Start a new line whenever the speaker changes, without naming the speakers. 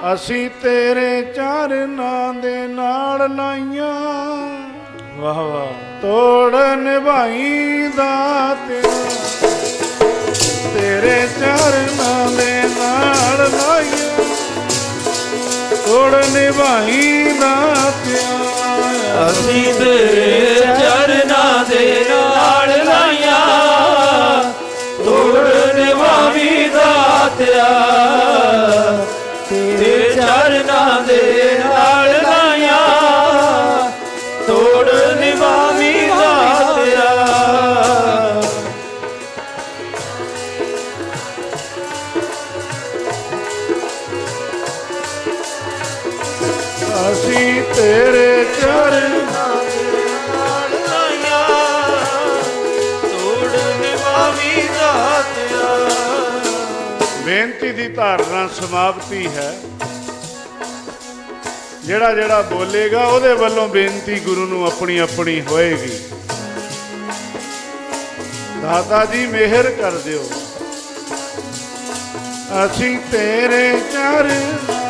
ਅਸੀਂ ਤੇਰੇ ਚਰਨਾਂ ਦੇ ਨਾਲ ਲਾਈਆਂ
ਵਾਹ ਵਾਹ।
ਤੋੜ ਨਿਭਾਈ ਦਾਤਿਆ ਤੇਰੇ। ਚਰਨਾਂ ਦੇ ਨਾਲ ਲਾਈਆਂ ਤੋੜ ਨਿਭਾਈ ਦਾਤਿਆ
ਅਸੀਂ ਤੇਰੇ
ਅਸੀਂ ਤੇਰੇ ਚਰਨਾਂ
ਨਾਲ ਲਾਈਆਂ ਤੋੜ ਨਿਭਾਵੀ ਦਾਤਿਆ
ਬੇਨਤੀ ਦੀ ਧਾਰਨਾ ਸਮਾਪਤੀ ਹੈ। ਜਿਹੜਾ ਜਿਹੜਾ ਬੋਲੇਗਾ, ਉਹਦੇ ਵੱਲੋਂ ਬੇਨਤੀ ਗੁਰੂ ਨੂੰ ਆਪਣੀ ਆਪਣੀ ਹੋਏਗੀ। ਦਾਤਾ ਜੀ, ਮਿਹਰ ਕਰ ਦਿਓ। ਅਸੀਂ ਤੇਰੇ ਚਰਨਾਂ